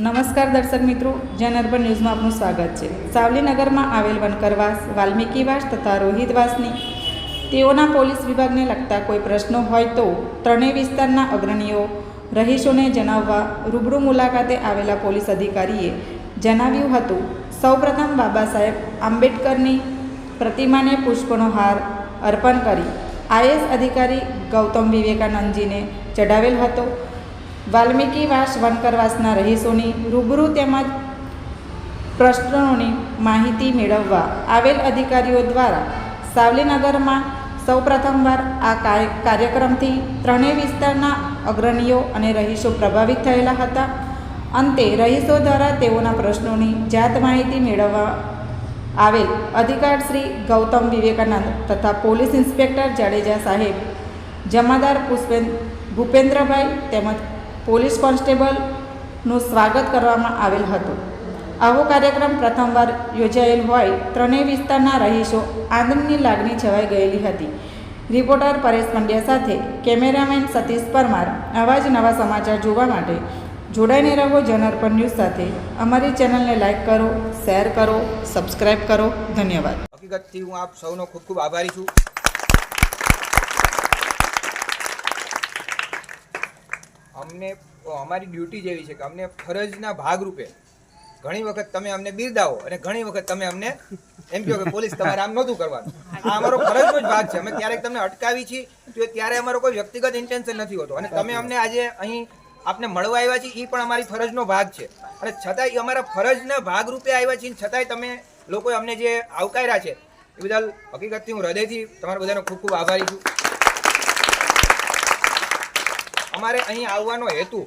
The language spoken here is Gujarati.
નમસ્કાર દર્શક મિત્રો, જન અર્બન ન્યૂઝમાં આપનું સ્વાગત છે. સાવલીનગરમાં આવેલ વનકરવાસ વાલ્મીકીવાસ તથા રોહિતવાસની તેઓના પોલીસ વિભાગને લગતા કોઈ પ્રશ્નો હોય તો ત્રણેય વિસ્તારના અગ્રણીઓ રહીશોને જણાવવા રૂબરૂ મુલાકાતે આવેલા પોલીસ અધિકારીએ જણાવ્યું હતું, સૌપ્રથમ બાબા સાહેબ આંબેડકરની પ્રતિમાને પુષ્પનો હાર અર્પણ કરી. આઈએસ અધિકારી ગૌતમ વિવેકાનંદજીને ચઢાવેલ હતો. વાલ્મીકીવાસ વનકરવાસના રહીશોની રૂબરૂ તેમજ પ્રશ્નોની માહિતી મેળવવા આવેલ અધિકારીઓ દ્વારા સાવલીનગરમાં સૌપ્રથમવાર આ કાર્ય- કાર્યક્રમથી ત્રણેય વિસ્તારના અગ્રણીઓ અને રહીશો પ્રભાવિત થયેલા હતા. અંતે રહીશો દ્વારા તેઓના પ્રશ્નોની જાત માહિતી મેળવવા આવેલ અધિકાર શ્રી ગૌતમ વિવેકાનંદ તથા પોલીસ ઇન્સ્પેક્ટર જાડેજા સાહેબ, જમાદાર પુષ્પેન ભૂપેન્દ્રભાઈ તેમજ પોલીસ કોન્સ્ટેબલનું સ્વાગત કરવામાં આવેલ હતું. આવો કાર્યક્રમ પ્રથમવાર યોજાયેલ હોય, ત્રણેય વિસ્તારના રહીશો આનંદની લાગણી છવાઈ ગયેલી હતી. રિપોર્ટર પરેશ પંડ્યા સાથે કેમેરામેન સતીશ પરમાર. આવા જ નવા સમાચાર જોવા માટે જોડાઈને રહો જનઅર્પણ ન્યૂઝ સાથે. અમારી ચેનલને લાઇક કરો, શેર કરો સબસ્ક્રાઈબ કરો. ધન્યવાદ. હકીકતથી હું આપ સૌનો ખૂબ ખૂબ આભારી છું. અમને, અમારી ડ્યુટી જેવી છે કે અમને ફરજના ભાગરૂપે ઘણી વખત તમે અમને બિરદાવો અને ઘણી વખત તમે અમને એમ કહો કે પોલીસ તમારે આમ નહોતું કરવાનું. આ અમારો ફરજનો જ ભાગ છે. અમે ક્યારેક તમને અટકાવી છીએ તો ત્યારે અમારો કોઈ વ્યક્તિગત ઇન્ટેન્શન નથી હોતો. અને તમે અમને આજે અહીં આપને મળવા આવ્યા છીએ એ પણ અમારી ફરજનો ભાગ છે. અને છતાંય અમારા ફરજના ભાગરૂપે આવ્યા છીએ છતાંય તમે લોકોએ અમને જે આવકાર્યા છે, એ બદલ હકીકતથી હું હૃદયથી તમારા બધાનો ખૂબ ખૂબ આભારી છું. અમારે અહીં આવવાનો હેતુ